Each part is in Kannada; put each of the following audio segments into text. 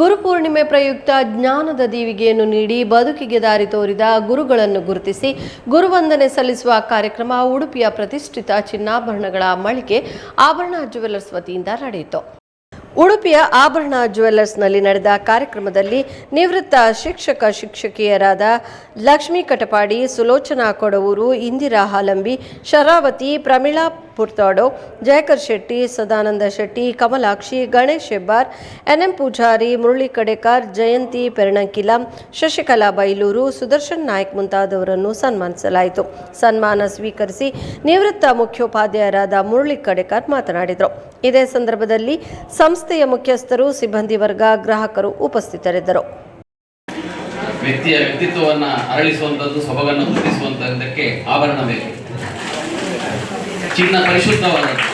ಗುರುಪೂರ್ಣಿಮೆ ಪ್ರಯುಕ್ತ ಜ್ಞಾನದ ದೀವಿಗೆಯನ್ನು ನೀಡಿ ಬದುಕಿಗೆ ದಾರಿ ತೋರಿದ ಗುರುಗಳನ್ನು ಗುರುತಿಸಿ ಗುರುವಂದನೆ ಸಲ್ಲಿಸುವ ಕಾರ್ಯಕ್ರಮ ಉಡುಪಿಯ ಪ್ರತಿಷ್ಠಿತ ಚಿನ್ನಾಭರಣಗಳ ಮಳಿಗೆ ಆಭರಣ ಜ್ಯುವೆಲ್ಲರ್ಸ್ ವತಿಯಿಂದ ನಡೆಯಿತು. ಉಡುಪಿಯ ಆಭರಣ ಜುವೆಲ್ಲರ್ಸ್ನಲ್ಲಿ ನಡೆದ ಕಾರ್ಯಕ್ರಮದಲ್ಲಿ ನಿವೃತ್ತ ಶಿಕ್ಷಕ ಶಿಕ್ಷಕಿಯರಾದ ಲಕ್ಷ್ಮೀ ಕಟಪಾಡಿ, ಸುಲೋಚನಾ ಕೊಡವೂರು, ಇಂದಿರಾ ಹಾಲಂಬಿ, ಶರಾವತಿ, ಪ್ರಮೀಳಾ ಪುರ್ತಾಡೋ, ಜಯಕರ್ ಶೆಟ್ಟಿ, ಸದಾನಂದ ಶೆಟ್ಟಿ, ಕಮಲಾಕ್ಷಿ, ಗಣೇಶ್ ಹೆಬ್ಬಾರ್, ಎನ್ಎಂ ಪೂಜಾರಿ, ಮುರಳಿ ಕಡೇಕರ್, ಜಯಂತಿ ಪೆರಣಂಕಿಲ, ಶಶಿಕಲಾ ಬೈಲೂರು, ಸುದರ್ಶನ್ ನಾಯ್ಕ್ ಮುಂತಾದವರನ್ನು ಸನ್ಮಾನಿಸಲಾಯಿತು. ಸನ್ಮಾನ ಸ್ವೀಕರಿಸಿ ನಿವೃತ್ತ ಮುಖ್ಯೋಪಾಧ್ಯಾಯರಾದ ಮುರಳಿ ಕಡೇಕರ್ ಮಾತನಾಡಿದರು. ಇದೇ ಸಂದರ್ಭದಲ್ಲಿ ಸಂಸ್ಥೆಯ ಮುಖ್ಯಸ್ಥರು, ಸಿಬ್ಬಂದಿ ವರ್ಗ, ಗ್ರಾಹಕರು ಉಪಸ್ಥಿತರಿದ್ದರು. ವ್ಯಕ್ತಿಯ ವ್ಯಕ್ತಿತ್ವವನ್ನು ಅರಳಿಸುವಂಥದ್ದು ಸೊಬಗನ್ನು ವೃದ್ಧಿಸುವಂಥದ್ದಕ್ಕೆ ಆಭರಣ ಬೇಕು. ಚಿನ್ನ ಪರಿಶುದ್ಧವಾದದ್ದು,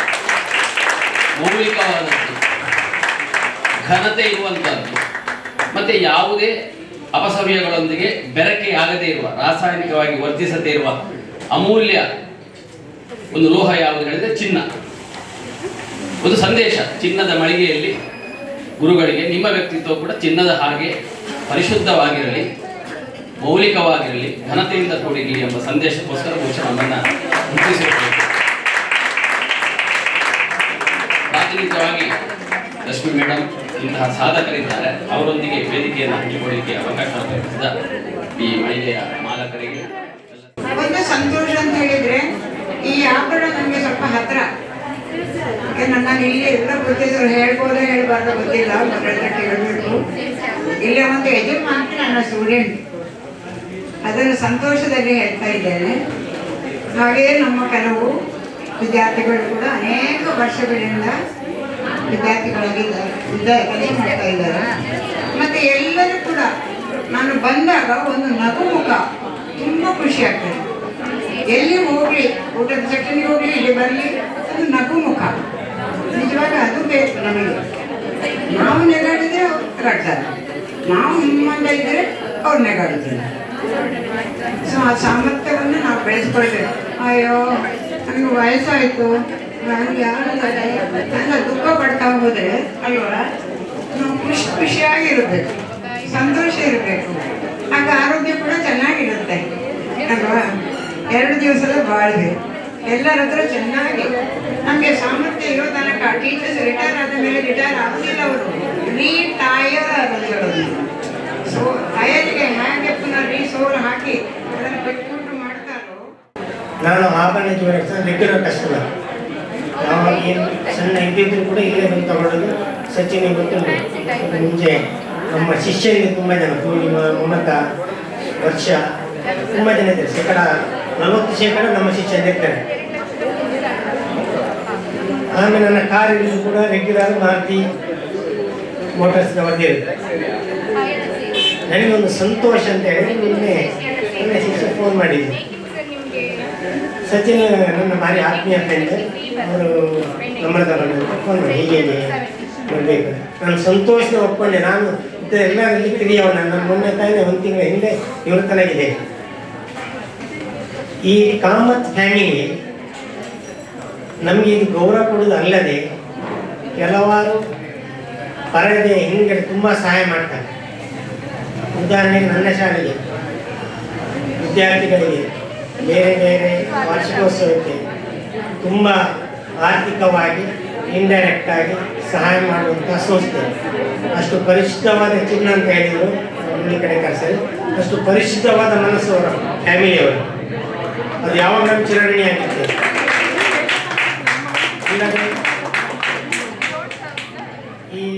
ಮೌಲಿಕವಾದದ್ದು, ಘನತೆ ಇರುವಂಥದ್ದು ಮತ್ತೆ ಯಾವುದೇ ಅಪಸವ್ಯಗಳೊಂದಿಗೆ ಬೆರಕೆಯಾಗದೇ ಇರುವ, ರಾಸಾಯನಿಕವಾಗಿ ವರ್ತಿಸದೇ ಇರುವ ಅಮೂಲ್ಯ ಒಂದು ಲೋಹ ಯಾವುದು ಹೇಳಿದ್ರೆ ಚಿನ್ನ. ಒಂದು ಸಂದೇಶ ಚಿನ್ನದ ಮಳಿಗೆಯಲ್ಲಿ ಗುರುಗಳಿಗೆ, ನಿಮ್ಮ ವ್ಯಕ್ತಿತ್ವ ಕೂಡ ಚಿನ್ನದ ಹಾಗೆ ಪರಿಶುದ್ಧವಾಗಿರಲಿ, ಮೌಲಿಕವಾಗಿರಲಿ, ಘನತೆಯಿಂದ ಕೂಡಿರಲಿ ಎಂಬ ಸಂದೇಶಕ್ಕೋಸ್ಕರ ಬಹುಶಃ ನಮ್ಮನ್ನು ಗುರುತಿಸಿರಬೇಕು ಪ್ರಾಥಮಿಕವಾಗಿ ಲಕ್ಷ್ಮಿ ಮೇಡಮ್ ಇಂತಹ ಸಾಧಕರಿದ್ದಾರೆ. ಅವರೊಂದಿಗೆ ವೇದಿಕೆಯನ್ನು ಹಂಚಿಕೊಳ್ಳಲಿಕ್ಕೆ ಅವಕಾಶ ಕಲ್ಪಿಸಿದ ಈ ಮಳಿಗೆಯ ಮಾಲಕರಿಗೆ ಸಂತೋಷ ಅಂತ ಹೇಳಿದ್ರೆ ಈ ಆಭರಣ ನಮಗೆ ಸ್ವಲ್ಪ ಹತ್ರ ಯಾಕೆ ನನ್ನ ಗೊತ್ತಿದ್ರು ಹೇಳ್ಬೋದ ಹೇಳ್ಬಾರ್ದು ಗೊತ್ತಿಲ್ಲ ಮಕ್ಕಳ ಕೇಳಬೇಕು. ಇಲ್ಲಿ ಒಂದು ಯಜಮಾನ ನನ್ನ ಸ್ಟೂಡೆಂಟ್ ಅದನ್ನು ಸಂತೋಷದಲ್ಲಿ ಹೇಳ್ತಾ ಇದ್ದೇನೆ. ಹಾಗೆಯೇ ನಮ್ಮ ಕೆಲವು ವಿದ್ಯಾರ್ಥಿಗಳು ಕೂಡ ಅನೇಕ ವರ್ಷಗಳಿಂದ ವಿದ್ಯಾರ್ಥಿಗಳಾಗಿದ್ದಾರೆ ಇದ್ದಾರೆ ಮಾಡ್ತಾ ಇದ್ದಾರೆ. ಮತ್ತೆ ಎಲ್ಲರೂ ಕೂಡ ನಾನು ಬಂದಾಗ ಒಂದು ನಗುಮುಖ ತುಂಬ ಖುಷಿ ಆಗ್ತದೆ. ಎಲ್ಲಿ ಹೋಗ್ಲಿ ಊಟದ ಸೆಕ್ಷನ್ಗೆ ಹೋಗ್ಲಿ, ಇಲ್ಲಿ ಬರಲಿ ಅದು ನಿಜವಾಗ ಅದು ಬೇಕು ನಮಗೆ. ನಾವು ನೆಗಾಡಿದ್ರೆ ಅವ್ರು ನೆಗಾಡ್ತಾರೆ ನಾವು ನಿಮ್ಮಂದ ಇದ್ದರೆ ಅವ್ರು ನೆಗಾಡ್ತಾರೆ ಸೊ ಆ ಸಾಮರ್ಥ್ಯವನ್ನು ನಾವು ಬೆಳೆಸ್ಕೊಳ್ತೇವೆ ಅಯ್ಯೋ, ನನಗೆ ವಯಸ್ಸಾಯಿತು. ನಾನು ಯಾರು ನನ್ನ ದುಃಖ ಪಡ್ತಾ ಹೋದರೆ, ಅಲ್ವಾ? ನಾವು ಖುಷಿ ಖುಷಿಯಾಗಿರಬೇಕು ಸಂತೋಷ ಇರಬೇಕು. ಆಗ ಆರೋಗ್ಯ ಕೂಡ ಚೆನ್ನಾಗಿರುತ್ತೆ. ಅಲ್ವಾ? ಎರಡು ದಿವಸದ ಬಾಳ್ವೆ ಎಲ್ಲರ ಹತ್ರ ಚೆನ್ನಾಗಿ. ನಮಗೆ ಸಾಮರ್ಥ್ಯ ಇರೋ ತನಕ ಟೀಚರ್ಸ್ ರಿಟೈರ್ ಅವರು. ಪುನಃ ರೀಸೋಲ್ ಹಾಕಿ ಅದನ್ನು ಬಿಟ್ಬಿಟ್ಟು ಮಾಡ್ತಾರೋ ನಾನು ಆಭರಣ ಕಷ್ಟ ಸಣ್ಣ ಇದ್ದಿದ್ರು ಕೂಡ ಇಲ್ಲೇ ಬಂದು ತಗೊಳ್ಳೋದು ಸಚಿನ್ ಗೊತ್ತು ಮುಂಚೆ ನಮ್ಮ ಶಿಷ್ಯರಿಗೆ ತುಂಬ ಜನ ಪೂರ್ಣಿಮಾ ಮಮತ ವರ್ಷ, ತುಂಬ ಜನ ಇದ್ದಾರೆ. ಶೇಕಡ ನಲವತ್ತು ಶೇಕಡ ನಮ್ಮ ಶಿಷ್ಯರಿರ್ತಾರೆ ಆಮೇಲೆ ನನ್ನ ಕಾರಲ್ಲಿ ಕೂಡ ರೆಗ್ಯುಲರ್ ಮಾರುತಿ ಮೋಟರ್ಸ್ ಬರ್ದಿರುತ್ತೆ ನನಗೊಂದು ಸಂತೋಷ ಅಂತ ಹೇಳಿ ನಿನ್ನೆ ಶಿಷ್ಯ ಫೋನ್ ಮಾಡಿದ್ದೆ. ಸಚಿನ್ ನನ್ನ ಭಾರಿ ಆತ್ಮೀಯ ಫ್ರೆಂಡ್ ಅವರು ತಗೊಂಡು ಫೋನ್ ಮಾಡಿ, ಹೀಗೆ ಬರಬೇಕು. ನಾನು ಸಂತೋಷನ ಒಪ್ಕೊಂಡೆ. ನಾನು ಎಲ್ಲ ಎಲ್ಲರಲ್ಲಿ ಕಿರಿಯವನ ನನ್ನ ಮೊನ್ನೆ ತಾಯಿನೇ ಒಂದು ತಿಂಗಳ ಹಿಂದೆ ನಿವೃತ್ತನಾಗಿದೆ ಈ ಕಾಮತ್ ಫ್ಯಾಮಿಲಿ ನಮಗೆ ಇದು ಗೌರವ ಕೊಡೋದು ಅಲ್ಲದೆ ಕೆಲವಾರು ಪರದೆ ಹಿಂದೆ ತುಂಬ ಸಹಾಯ ಮಾಡ್ತಾರೆ. ಉದಾಹರಣೆಗೆ ನನ್ನ ಶಾಲೆಗೆ ವಿದ್ಯಾರ್ಥಿಗಳಿಗೆ ಬೇರೆ ಬೇರೆ ವಾರ್ಷಿಕೋತ್ಸವಕ್ಕೆ ತುಂಬ ಆರ್ಥಿಕವಾಗಿ ಇಂಡೈರೆಕ್ಟ್ ಆಗಿ ಸಹಾಯ ಮಾಡುವಂಥ ಸಂಸ್ಥೆ. ಅಷ್ಟು ಪರಿಶುದ್ಧವಾದ ಚಿನ್ನ ಅಂತ ಹೇಳಿದರು ಈ ಕಡೆ ಕರೆಸಲಿ. ಅಷ್ಟು ಪರಿಶುದ್ಧವಾದ ಮನಸ್ಸು ಅವರ ಫ್ಯಾಮಿಲಿಯವರು ಅದು ಯಾವಾಗ ನಮ್ಮ ಚಿರಋಣಿ এই